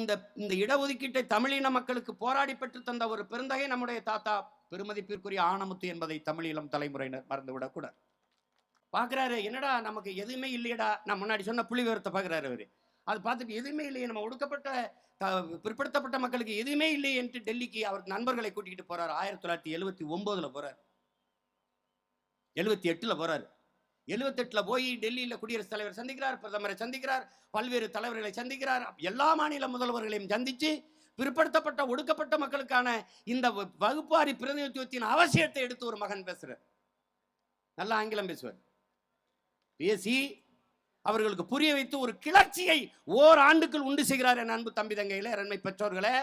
இந்த இந்த இடஒதுக்கீட்டை தமிழின மக்களுக்கு போராடி பெற்று தந்த ஒரு பெருந்தகை நம்முடைய தாத்தா பெருமதிப்பிற்குரிய ஆனமுத்து என்பதை தமிழீழம் தலைமுறையினர் மறந்துவிடக்கூடாது. பார்க்குறாரு என்னடா நமக்கு எதுவுமே இல்லையடா? நான் முன்னாடி சொன்ன புள்ளி விவரத்தை பார்க்குறாரு அவர். அது பார்த்துட்டு எதுவுமே இல்லையே நம்ம ஒடுக்கப்பட்ட த- பிற்படுத்தப்பட்ட மக்களுக்கு எதுவுமே இல்லை என்று டெல்லிக்கு அவர் நண்பர்களை கூட்டிகிட்டு போகிறார் ஆயிரத்தி தொள்ளாயிரத்தி எழுபத்தி ஒம்போதில் போறார். எழுவத்தி எட்டுல போகிறாரு எழுபத்தெட்டில் போய் டெல்லியில் குடியரசுத் தலைவர் சந்திக்கிறார் பிரதமரை சந்திக்கிறார் பல்வேறு தலைவர்களை சந்திக்கிறார். எல்லா மாநில முதல்வர்களையும் சந்திச்சு பிற்படுத்தப்பட்ட ஒடுக்கப்பட்ட மக்களுக்கான இந்த வ- வகுப்பாரி பிரதிநிதித்துவத்தின் அவசியத்தை எடுத்து ஒரு மகன் பேசுறார். நல்ல ஆங்கிலம் பேசுவார். பேசி அவர்களுக்கு புரிய வைத்து ஒரு கிளர்ச்சியை ஓர் ஆண்டுக்குள் உண்டு செய்கிறார் என் அன்பு தம்பி தங்கையில அருமை பெற்றோர்களே.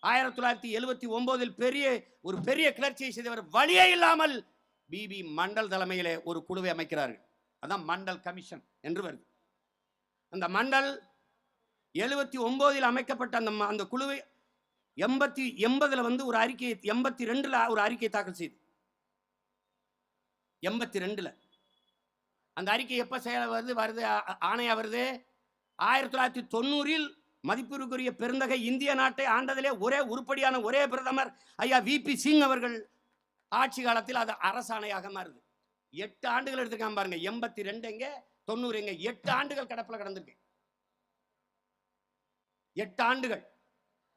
ஆயிரத்தி தொள்ளாயிரத்தி எழுபத்தி ஒன்பதில் பெரிய ஒரு பெரிய கிளர்ச்சியை செய்தவர் வழியே இல்லாமல் பிபி மண்டல் தலைமையிலே ஒரு குழுவை அமைக்கிறார்கள். அதான் மண்டல் கமிஷன் என்று வருது. அந்த மண்டல் எழுவத்தி ஒம்போதில் அமைக்கப்பட்ட அந்த அந்த குழுவை எண்பத்தி எண்பதுல வந்து ஒரு அறிக்கை எண்பத்தி ரெண்டுல ஒரு அறிக்கை தாக்கல் செய்து. எண்பத்தி ரெண்டுல. அந்த அறிக்கை எப்ப செயல வருது வருது ஆணையாக வருது? ஆயிரத்தி தொள்ளாயிரத்தி தொண்ணூறில் மதிப்பிற்குரிய பெருந்தகை இந்திய நாட்டை ஆண்டதிலே ஒரே உருப்படியான ஒரே பிரதமர் ஐயா விபி சிங் அவர்கள் ஆட்சி காலத்தில் அது அரசாணையாக மாறுது. எட்டு ஆண்டுகள் எடுத்துக்காம பாருங்க. எண்பத்தி ரெண்டு எங்க? தொண்ணூறு எங்க? எட்டு ஆண்டுகள் கடப்புல கடந்திருக்கு. எட்டு ஆண்டுகள்.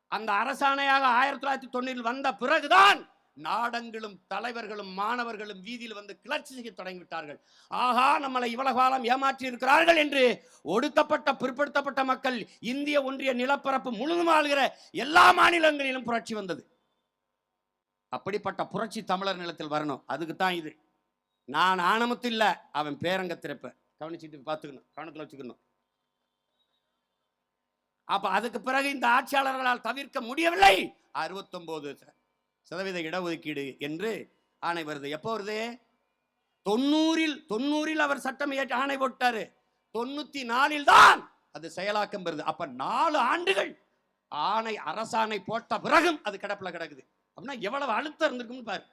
அந்த அரசாணையாக ஆயிரத்தி தொள்ளாயிரத்தி தொண்ணூறில் வந்த பிறகுதான் நாடங்களும் தலைவர்களும் மாணவர்களும் வீதியில் வந்து கிளர்ச்சி செய்ய தொடங்கிவிட்டார்கள். ஆகா நம்மளை இவ்வளவு காலம் ஏமாற்றி இருக்கிறார்கள் என்று ஒடுக்கப்பட்ட பிற்படுத்தப்பட்ட மக்கள் இந்திய ஒன்றிய நிலப்பரப்பு முழுதும் ஆளுகிற எல்லா மாநிலங்களிலும் புரட்சி வந்தது. அப்படிப்பட்ட புரட்சி தமிழர் நிலத்தில் வரணும். அதுக்கு தான் இது. நான் ஆணமத்து இல்ல அவன் பேரங்க திறப்ப. கவனிச்சுட்டு பார்த்துக்கணும். கவனத்தில் வச்சுக்கணும். அப்ப அதுக்கு பிறகு இந்த ஆட்சியாளர்களால் தவிர்க்க முடியவில்லை. அறுபத்தொன்பது சதவீத இடஒதுக்கீடு என்று ஆணை வருது. எப்போ வருது? தொண்ணூறில் தொண்ணூறில் அவர் சட்டம் இயற்றி ஆணை போட்டாரு. தொண்ணூத்தி நாலில் தான் அது செயலாக்கம் வருது. அப்ப நாலு ஆண்டுகள் ஆணை அரசாணை போட்ட பிறகும் அது கிடப்புல கிடக்குது. அப்படின்னா எவ்வளவு அழுத்தம் இருந்திருக்கும்னு பாரு.